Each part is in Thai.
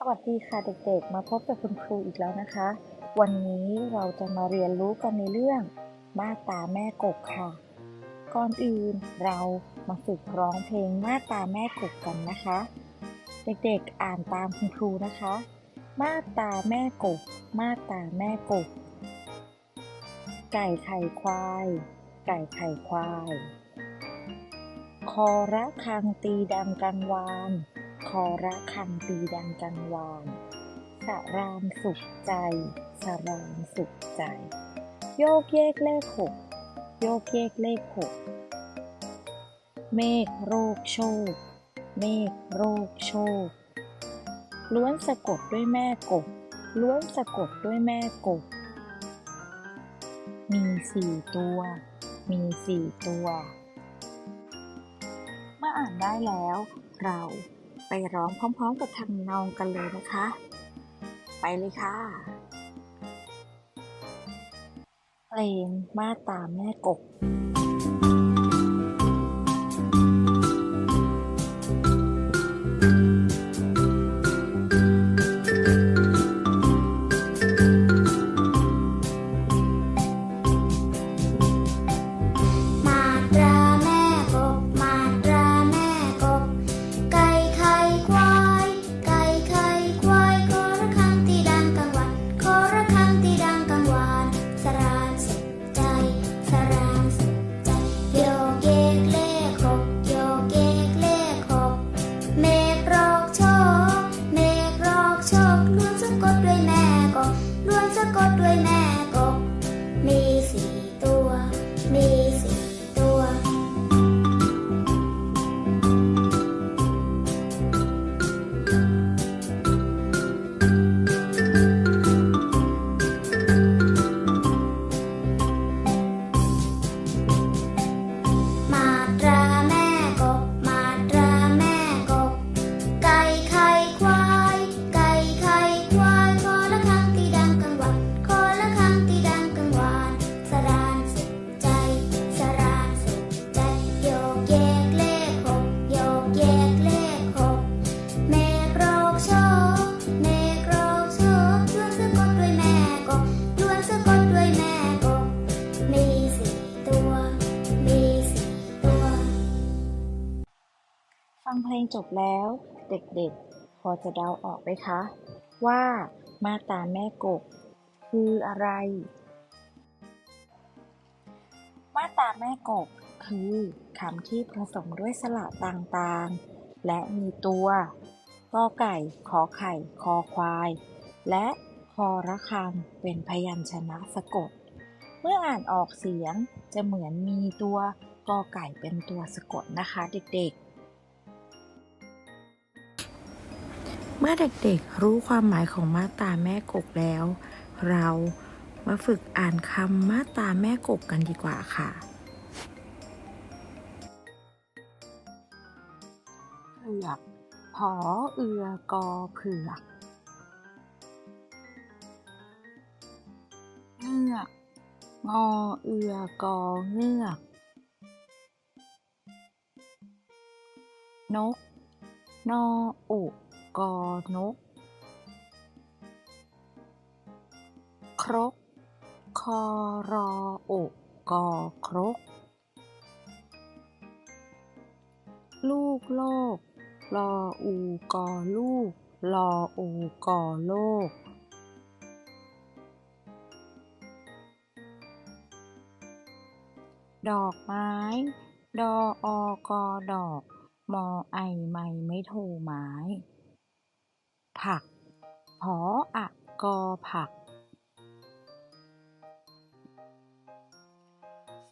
สวัสดีค่ะเด็กๆ มาพบกับคุณครูอีกแล้วนะคะ วันนี้เราจะมาเรียนรู้กันในเรื่อง มาตาแม่กบค่ะ ก่อนอื่นเรามาฝึกร้องเพลงมาตาแม่กบกันนะคะ เด็กๆอ่านตามคุณครูนะคะ มาตาแม่กบ มาตาแม่กบ ไก่ไข่ควาย ไก่ไข่ควาย คอระคังตีดังกังวาน คอระคังตีดังกังวาน สรามสุขใจ สรามสุขใจ โยกเยกเลขหกโยกเยกเลขหกเมฆโรคโชค เมฆโรคโชค ล้วนสะกดด้วยแม่กบ ล้วนสะกดด้วยแม่กบ มีสี่ตัว มีสี่ตัว เมื่ออ่านได้แล้วเรา ไปร้องพร้อม ๆ กับทางนองกันเลยนะคะ ไปเลยค่ะ เพลงมาตาแม่กบ งจบแล้ว เด็กๆ พอจะเดาออกไหมคะ ว่ามาตาแม่กบ คืออะไร มาตาแม่กบ คือคำที่ผสมด้วยสระต่างๆ และมีตัวกอไก่ ขอไข่ คอควาย และคอระฆังเป็นพยัญชนะสะกด เมื่ออ่านออกเสียงจะเหมือนมีตัวกอไก่เป็นตัวสะกดนะคะเด็กๆ มื่อเด็กๆรู้ความหมายของมาตาแม่กบแล้ว เรามาฝึกอ่านคำมาตาแม่กบกันดีกว่าค่ะ เผือกผอเอือกอเผือกเงือกงอเอือกอเงือก นก นออุ กอนก ครก คอรออุกอครก ลูกโลก ลออูกอลูก ลออูกอโลกดอกไม้ ดออกอดอก มอไอ ไม่ ไม่โทไม้ ผัก ผออะกอผัก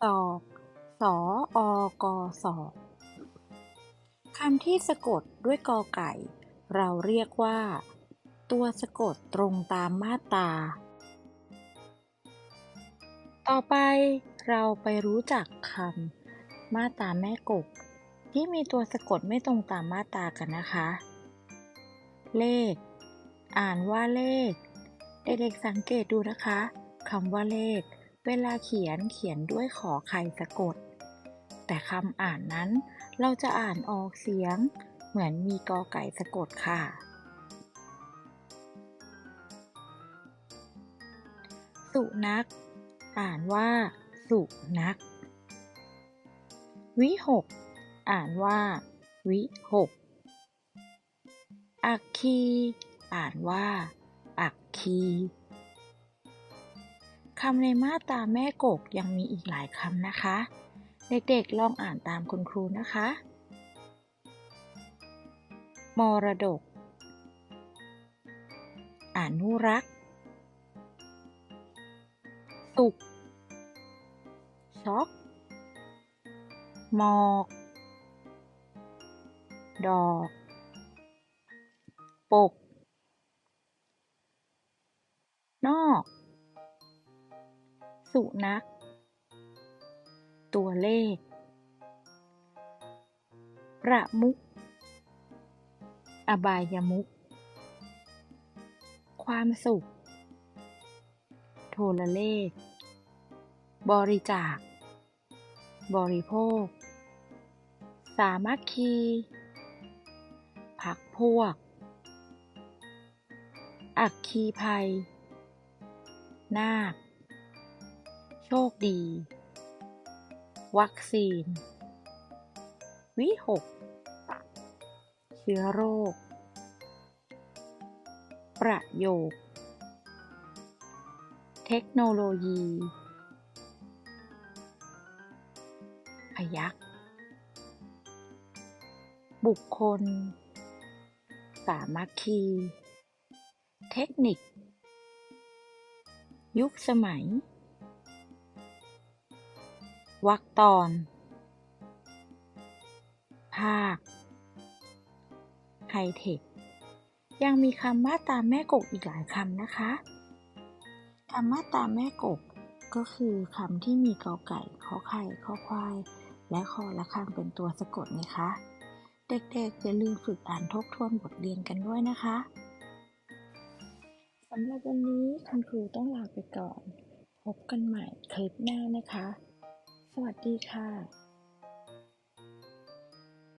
ศอกสออกอศอกคำที่สะกดด้วยกอไก่ เราเรียกว่า ตัวสะกดตรงตามมาตราต่อไปเราไปรู้จักคำมาตาแม่กบ ที่มีตัวสะกดไม่ตรงตามมาตากันนะคะ เลข อ่านว่าเลข เด็กๆสังเกตดูนะคะคำว่าเลข เวลาเขียนเขียนด้วยขอไข่สะกด แต่คำอ่านนั้น เราจะอ่านออกเสียง เหมือนมีกอไก่สะกดค่ะ สุนัก อ่านว่า สุนัก วิหก อ่านว่า วิหก อักคี อ่านว่า อักคีคำในมาตราแม่กกยังมีอีกหลายคำนะคะ เด็กๆลองอ่านตามคุณครูนะคะ มรดก อนุรักษ์ สุกช็อกหมอก ดอก ปก นอก สุนัข ตัวเลข ประมุข อบายมุข ความสุข โทรเลข บริจาค บริโภค สามัคคี พักพวก อักคีภัย นาค โชคดี วัคซีน วิหก เชื้อโรค ประโยค เทคโนโลยี พยักบุคคล สามัคคี เทคนิค ยุคสมัยวรรคตอน ภาค ไฮเทค ยังมีคำว่าตามแม่กกอีกหลายคำนะคะ คำว่าตามแม่กกก็คือคำที่มีกอไก่ ขอไข่ ขอควาย และคอละคังเป็นตัวสะกดนะคะ เด็กๆอย่าลืมฝึกอ่านทบทวนบทเรียนกันด้วยนะคะ สำหรับวันนี้คุณครูต้องลาไปก่อน พบกันใหม่คลิปหน้านะคะ สวัสดีค่ะ